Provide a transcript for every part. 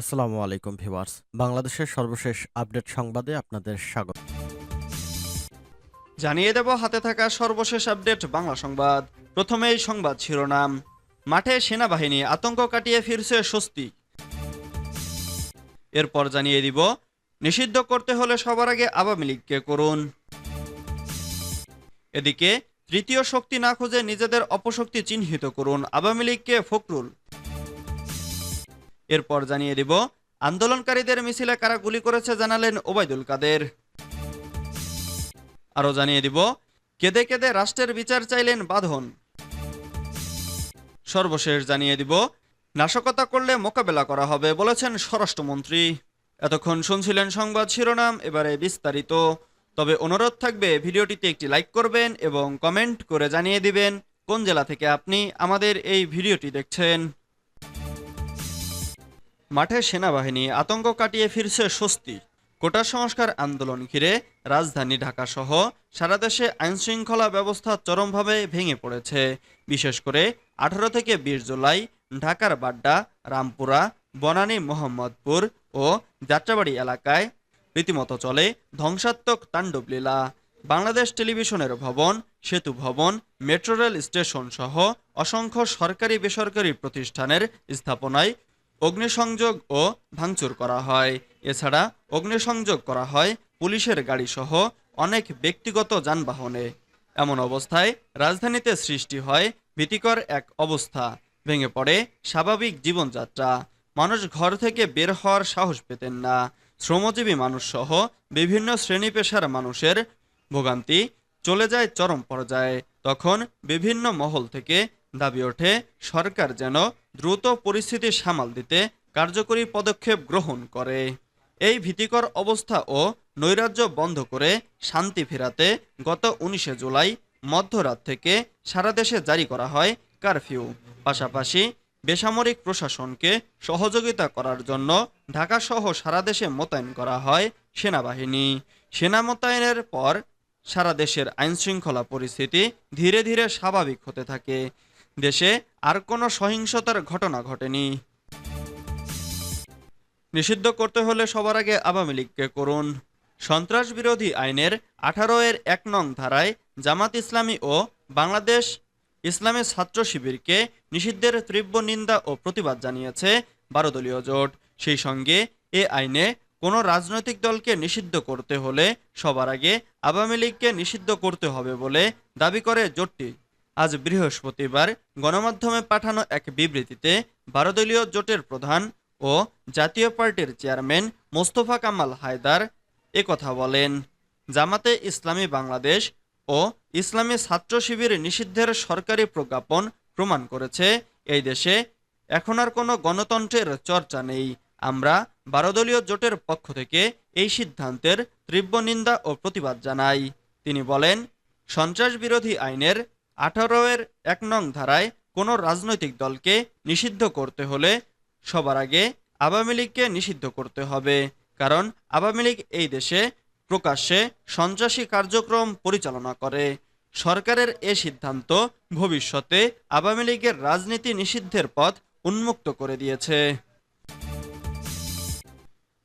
আসসালামু আলাইকুম ভিউয়ার্স। বাংলাদেশের সর্বশেষ আপডেট সংবাদে আপনাদের স্বাগত। জানিয়ে দেব হাতে থাকা সর্বশেষ আপডেট বাংলা সংবাদ। প্রথমেই সংবাদ শিরোনাম। মাঠে সেনাবাহিনী আতঙ্ক কাটিয়ে ফিরছে স্বস্তি। এরপর জানিয়ে দিব, নিষিদ্ধ করতে হলে সবার আগে আওয়ামী লীগকে করুন। এদিকে, তৃতীয় শক্তি না খুঁজে নিজেদের অপশক্তি চিহ্নিত করুন আওয়ামী লীগকে ফখরুল। এরপর জানিয়ে দিব, আন্দোলনকারীদের মিছিলে কারা গুলি করেছে জানালেন ওবায়দুল কাদের। আরও জানিয়ে দিব, কেঁদে কেঁদে রাষ্ট্রের বিচার চাইলেন বাঁধন। সর্বশেষ জানিয়ে দিব, নাশকতা করলে মোকাবেলা করা হবে বলেছেন স্বরাষ্ট্রমন্ত্রী। এতক্ষণ শুনছিলেন সংবাদ শিরোনাম, এবারে বিস্তারিত। তবে অনুরোধ থাকবে, ভিডিওটিতে একটি লাইক করবেন এবং কমেন্ট করে জানিয়ে দিবেন, কোন জেলা থেকে আপনি আমাদের এই ভিডিওটি দেখছেন। মাঠে সেনাবাহিনী আতঙ্ক কাটিয়ে ফিরছে স্বস্তি। কোটা সংস্কার আন্দোলন ঘিরে রাজধানী ঢাকা সহ সারা দেশে আইনশৃঙ্খলা ব্যবস্থা চরমভাবে ভেঙে পড়েছে। বিশেষ করে আঠারো থেকে বিশ জুলাই ঢাকার বাড্ডা, রামপুরা, বনানী মোহাম্মদপুর ও যাত্রাবাড়ি এলাকায় রীতিমতো চলে ধ্বংসাত্মক তাণ্ডবলীলা বাংলাদেশ টেলিভিশনের ভবন, সেতু ভবন, মেট্রো রেল স্টেশন সহ অসংখ্য সরকারি বেসরকারি প্রতিষ্ঠানের স্থাপনায় অগ্নিসংযোগ ও ভাঙচুর করা হয়। এছাড়া অগ্নিসংযোগ করা হয় পুলিশের গাড়ি সহ অনেক ব্যক্তিগত যানবাহনে। এমন অবস্থায় রাজধানীতে সৃষ্টি হয় ভীতিকর এক অবস্থা। ভেঙে পড়ে স্বাভাবিক জীবনযাত্রা। মানুষ ঘর থেকে বের হওয়ার সাহস পেতেন না। শ্রমজীবী মানুষ সহ বিভিন্ন শ্রেণি পেশার মানুষের ভোগান্তি চলে যায় চরম পর্যায়ে। তখন বিভিন্ন মহল থেকে দাবি ওঠে, সরকার যেন দ্রুত পরিস্থিতি সামাল দিতে কার্যকরী পদক্ষেপ গ্রহণ করে। এই ভীতিকর অবস্থা ও নৈরাজ্য বন্ধ করে শান্তি ফেরাতে গত উনিশে জুলাই মধ্যরাত থেকে সারা দেশে জারি করা হয় কারফিউ। পাশাপাশি বেসামরিক প্রশাসনকে সহযোগিতা করার জন্য ঢাকাসহ সারা দেশে মোতায়েন করা হয় সেনাবাহিনী। সেনা মোতায়েনের পর সারা দেশের আইনশৃঙ্খলা পরিস্থিতি ধীরে ধীরে স্বাভাবিক হতে থাকে। দেশে আর কোনো সহিংসতার ঘটনা ঘটেনি। নিষিদ্ধ করতে হলে সবার আগে আওয়ামী লীগকে করুন। সন্ত্রাস বিরোধী আইনের আঠারো এর এক নং ধারায় জামাত ইসলামী ও বাংলাদেশ ইসলামী ছাত্র শিবিরকে নিষিদ্ধের তীব্র নিন্দা ও প্রতিবাদ জানিয়েছে বারো দলীয় জোট। সেই সঙ্গে এ আইনে কোনো রাজনৈতিক দলকে নিষিদ্ধ করতে হলে সবার আগে আওয়ামী লীগকে নিষিদ্ধ করতে হবে বলে দাবি করে জোটটি। আজ বৃহস্পতিবার গণমাধ্যমে পাঠানো এক বিবৃতিতে বারো দলীয় জোটের প্রধান ও জাতীয় পার্টির চেয়ারম্যান মোস্তফা কামাল হায়দার একথা বলেন। জামাতে ইসলামী বাংলাদেশ ও ইসলামী ছাত্র শিবির নিষিদ্ধের সরকারি প্রজ্ঞাপন প্রমাণ করেছে। এই দেশে এখন আর কোনো গণতন্ত্রের চর্চা নেই। আমরা বারোদলীয় জোটের পক্ষ থেকে এই সিদ্ধান্তের তীব্র নিন্দা ও প্রতিবাদ জানাই। তিনি বলেন সন্ত্রাস বিরোধী আইনের আঠারো এর এক নং ধারায় কোনো রাজনৈতিক দলকে নিষিদ্ধ করতে হলে সবার আগে আওয়ামী লীগকে নিষিদ্ধ করতে হবে। কারণ আওয়ামী লীগ এই দেশে প্রকাশ্যে সন্ত্রাসী কার্যক্রম পরিচালনা করে। সরকারের এ সিদ্ধান্ত ভবিষ্যতে আওয়ামী লীগের রাজনীতি নিষিদ্ধের পথ উন্মুক্ত করে দিয়েছে।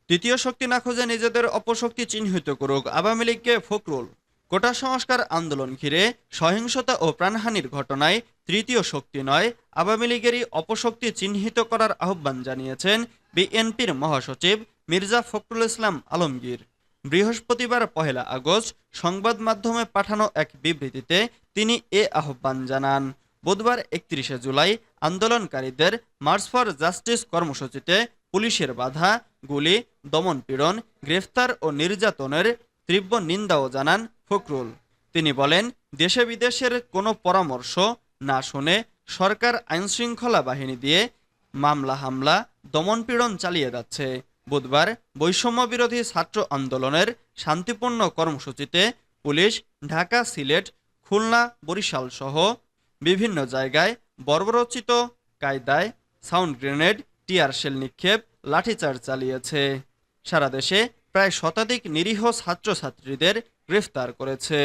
তৃতীয় শক্তি না খুঁজে নিজেদের অপশক্তি চিহ্নিত করুক আওয়ামী লীগকে ফখরুল। কোটা সংস্কার আন্দোলন ঘিরে সহিংসতা ও প্রাণহানির ঘটনায় তৃতীয় শক্তি নয়, আওয়ামী লীগেরই অপশক্তি চিহ্নিত করার আহ্বান জানিয়েছেন বিএনপির মহাসচিব মির্জা ফখরুল ইসলাম আলমগীর। বৃহস্পতিবার পহেলা আগস্ট সংবাদ মাধ্যমে পাঠানো এক বিবৃতিতে তিনি এ আহ্বান জানান, বুধবার একত্রিশে জুলাই আন্দোলনকারীদের মার্চ ফর জাস্টিস কর্মসূচিতে পুলিশের বাধা, গুলি দমনপীড়ন গ্রেফতার ও নির্যাতনের তীব্র নিন্দাও জানান ফখরুল। তিনি বলেন দেশে বিদেশের কোনো পরামর্শ না শুনে সরকার আইনশৃঙ্খলা বাহিনী দিয়ে মামলা হামলা, দমনপীড়ন চালিয়ে যাচ্ছে। বুধবার বৈষম্য বিরোধী ছাত্র আন্দোলনের শান্তিপূর্ণ কর্মসূচিতে পুলিশ, ঢাকা সিলেট, খুলনা, বরিশাল সহ বিভিন্ন জায়গায় বর্বরচিত কায়দায় সাউন্ড গ্রেনেড, টিয়ার শেল নিক্ষেপ, লাঠিচার্জ চালিয়েছে। সারা দেশে প্রায় শতাধিক নিরীহ ছাত্রছাত্রীদের গ্রেফতার করেছে।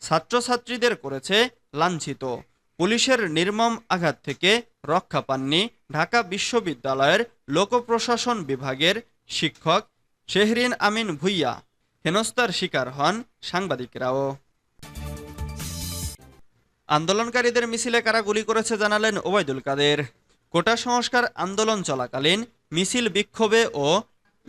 ছাত্রছাত্রীদের করেছে লাঞ্ছিত। পুলিশের নির্মম আঘাত থেকে রক্ষা পাননি ঢাকা বিশ্ববিদ্যালয়ের লোকপ্রশাসন বিভাগের শিক্ষক শেহরিন আমিন ভুইয়া। হেনস্তার শিকার হন সাংবাদিকরাও। আন্দোলনকারীদের মিছিলে কারা গুলি করেছে জানালেন ওবায়দুল কাদের। কোটা সংস্কার আন্দোলন চলাকালীন মিছিল বিক্ষোভে ও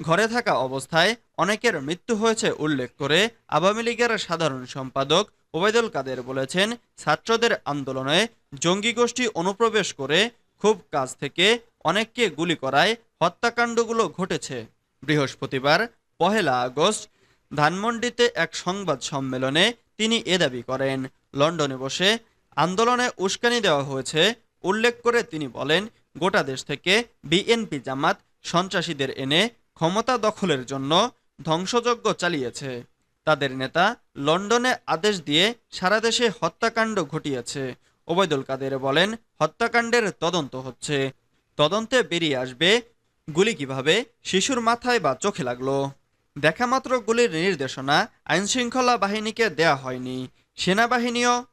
ঘরে থাকা অবস্থায় অনেকের মৃত্যু হয়েছে উল্লেখ করে আওয়ামী লীগের সাধারণ সম্পাদক ওবায়দুল কাদের বলেছেন, ছাত্রদের আন্দোলনে জঙ্গি গোষ্ঠী অনুপ্রবেশ করে খুব কাছ থেকে অনেককে গুলি করায় হত্যাকাণ্ডগুলো ঘটেছে। বৃহস্পতিবার, পহেলা আগস্ট, ধানমন্ডিতে এক সংবাদ সম্মেলনে তিনি এ দাবি করেন। লন্ডনে বসে আন্দোলনে উস্কানি দেওয়া হয়েছে। উল্লেখ করে তিনি বলেন, গোটা দেশ থেকে বিএনপি জামাত সন্ত্রাসীদের এনে ক্ষমতা দখলের জন্য ধ্বংসযজ্ঞ চালিয়েছে। তাদের নেতা লন্ডনে আদেশ দিয়ে সারা দেশে হত্যাকাণ্ড ঘটিয়েছে। ওবায়দুল কাদের বলেন, হত্যাকাণ্ডের তদন্ত হচ্ছে। তদন্তে বেরিয়ে আসবে গুলি কীভাবে, শিশুর মাথায় বা চোখে লাগল। দেখামাত্র গুলির নির্দেশনা, আইনশৃঙ্খলা বাহিনীকে দেয়া হয়নি। সেনাবাহিনীও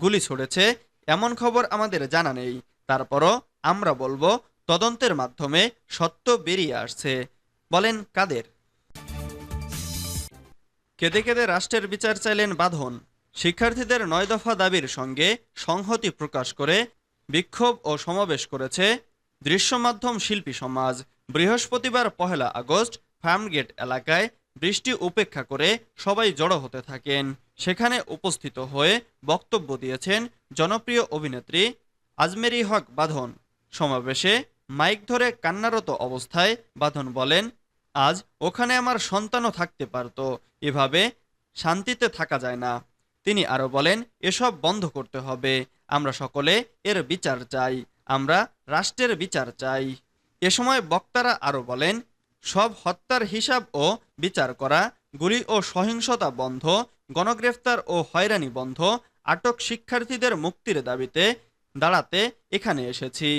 গুলি ছড়েছে, এমন খবর আমাদের জানা নেই। তারপরও আমরা বলব, তদন্তের মাধ্যমে সত্য বেরিয়ে আসছে। বলেন কাদের? কেঁদে কেঁদে রাষ্ট্রের বিচার চাইলেন বাঁধন। শিক্ষার্থীদের নয় দফা দাবির সঙ্গে সংহতি প্রকাশ করে বিক্ষোভ ও সমাবেশ করেছে দৃশ্যমাধ্যম শিল্পী সমাজ। বৃহস্পতিবার পহেলা আগস্ট ফার্মগেট এলাকায় বৃষ্টি উপেক্ষা করে সবাই জড়ো হতে থাকেন। সেখানে উপস্থিত হয়ে বক্তব্য দিয়েছেন জনপ্রিয় অভিনেত্রী আজমেরি হক বাঁধন। সমাবেশে মাইক ধরে কান্নারত অবস্থায় বাঁধন বলেন, আজ ওখানে আমার সন্তানও থাকতে পারত, এভাবে শান্তিতে থাকা যায় না। তিনি আরও বলেন, এসব বন্ধ করতে হবে, আমরা সকলে এর বিচার চাই, আমরা রাষ্ট্রের বিচার চাই। এ সময় বক্তারা আরও বলেন, সব হত্যার হিসাব ও বিচার করা, গুলি ও সহিংসতা বন্ধ, গণগ্রেফতার ও হয়রানি বন্ধ, আটক শিক্ষার্থীদের মুক্তির দাবিতে দাঁড়াতে এখানে এসেছি।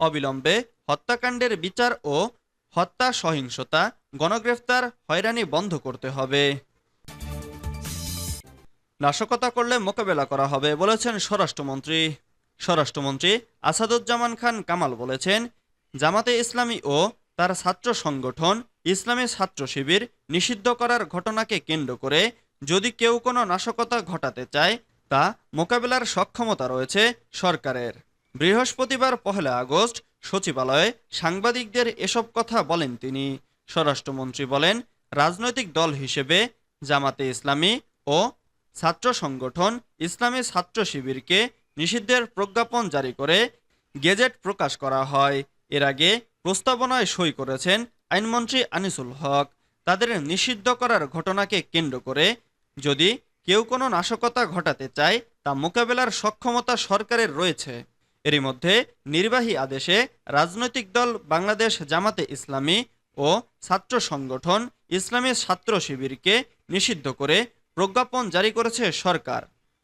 অবিলম্বে হত্যাকাণ্ডের বিচার ও হত্যা সহিংসতা, গণগ্রেফতার হয়রানি বন্ধ করতে হবে। নাশকতা করলে মোকাবেলা করা হবে বলেছেন স্বরাষ্ট্রমন্ত্রী। স্বরাষ্ট্রমন্ত্রী আসাদুজ্জামান খান কামাল বলেছেন, জামাতে ইসলামী ও তার ছাত্র সংগঠন ইসলামী ছাত্র শিবির নিষিদ্ধ করার ঘটনাকে কেন্দ্র করে যদি কেউ কোনো নাশকতা ঘটাতে চায়, তা মোকাবেলার সক্ষমতা রয়েছে সরকারের। বৃহস্পতিবার পহেলা আগস্ট সচিবালয়ে সাংবাদিকদের এসব কথা বলেন তিনি। স্বরাষ্ট্রমন্ত্রী বলেন, রাজনৈতিক দল হিসেবে জামাতে ইসলামী ও ছাত্র সংগঠন ইসলামী ছাত্র শিবিরকে নিষিদ্ধের প্রজ্ঞাপন জারি করে গেজেট প্রকাশ করা হয়। এর আগে প্রস্তাবনায় সই করেছেন আইনমন্ত্রী আনিসুল হক। তাদের নিষিদ্ধ করার ঘটনাকে কেন্দ্র করে যদি কেউ কোনো নাশকতা ঘটাতে চায়, তা মোকাবেলার সক্ষমতা সরকারের রয়েছে। এরই মধ্যে নির্বাহী আদেশে রাজনৈতিক দল বাংলাদেশ জামাতে ইসলামী ও ছাত্র সংগঠন ইসলামী ছাত্র শিবিরকে নিষিদ্ধ করে প্রজ্ঞাপন জারি করেছে সরকার।